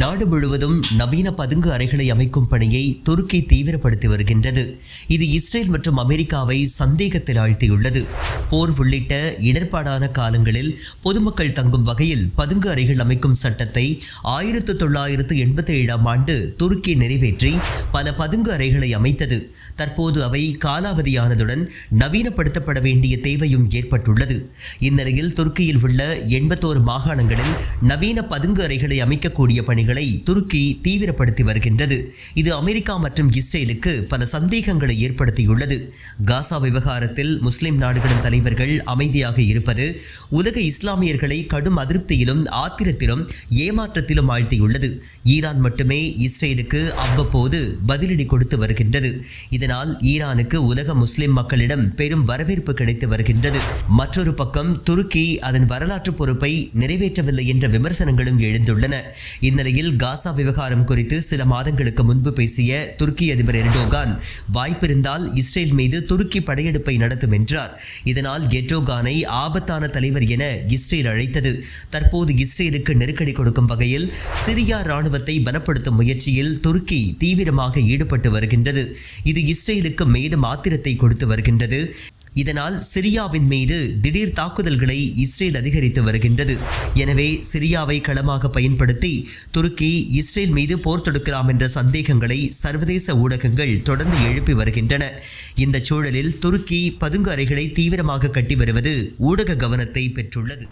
நாடு முழுவதும் நவீன பதுங்கு அறைகளை அமைக்கும் பணியை துருக்கி தீவிரப்படுத்தி வருகின்றது. இது இஸ்ரேல் மற்றும் அமெரிக்காவை சந்தேகத்தில் ஆழ்த்தியுள்ளது. போர் உள்ளிட்ட இடர்பாடான காலங்களில் பொதுமக்கள் தங்கும் வகையில் பதுங்கு அறைகள் அமைக்கும் சட்டத்தை ஆயிரத்து தொள்ளாயிரத்து எண்பத்தி ஏழாம் ஆண்டு துருக்கி நிறைவேற்றி பல பதுங்கு அறைகளை அமைத்தது. தற்போது அவை காலாவதியானதுடன் நவீனப்படுத்தப்பட வேண்டிய தேவையும் ஏற்பட்டுள்ளது. இந்நிலையில் துருக்கியில் உள்ள எண்பத்தோரு மாகாணங்களில் நவீன பதுங்கு அறைகளை அமைக்கக்கூடிய பணிகள் துருக்கி தீவிரப்படுத்தி வருகின்றது. இது அமெரிக்கா மற்றும் இஸ்ரேலுக்கு பல சந்தேகங்களை ஏற்படுத்தியுள்ளது. காசா விவகாரத்தில் முஸ்லிம் நாடுகளின் தலைவர்கள் அமைதியாக இருப்பது உலக இஸ்லாமியர்களை கடும் அதிருப்தியிலும் ஆத்திரத்திலும் ஏமாற்றத்திலும் ஆழ்த்தியுள்ளது. ஈரான் மட்டுமே இஸ்ரேலுக்கு அவ்வப்போது பதிலடி கொடுத்து வருகின்றது. இதனால் ஈரானுக்கு உலக முஸ்லிம் மக்களிடம் பெரும் வரவேற்பு கிடைத்து வருகின்றது. மற்றொரு பக்கம் துருக்கி அதன் வரலாற்று பொறுப்பை நிறைவேற்றவில்லை என்ற விமர்சனங்களும் எழுந்துள்ளன. இந்த இந்நிலையில் காசா விவகாரம் குறித்து சில மாதங்களுக்கு முன்பு பேசிய துருக்கி அதிபர் எர்டோகான் வாய்ப்பிருந்தால் இஸ்ரேல் மீது துருக்கி படையெடுப்பை நடத்தும் என்றார். இதனால் எர்டோகானை ஆபத்தான தலைவர் என இஸ்ரேல் அழைத்தது. தற்போது இஸ்ரேலுக்கு நெருக்கடி கொடுக்கும் வகையில் சிரியா ராணுவத்தை பலப்படுத்தும் முயற்சியில் துருக்கி தீவிரமாக ஈடுபட்டு வருகின்றது. இது இஸ்ரேலுக்கு மேலும் ஆத்திரத்தை கொடுத்து வருகின்றது. இதனால் சிரியாவின் மீது திடீர் தாக்குதல்களை இஸ்ரேல் அதிகரித்து வருகின்றது. எனவே சிரியாவை களமாக பயன்படுத்தி துருக்கி இஸ்ரேல் மீது போர் தொடுக்கலாம் என்ற சந்தேகங்களை சர்வதேச ஊடகங்கள் தொடர்ந்து எழுப்பி வருகின்றன. இந்த சூழலில் துருக்கி பதுங்கு அறைகளை தீவிரமாக கட்டி வருவது ஊடக கவனத்தை பெற்றுள்ளது.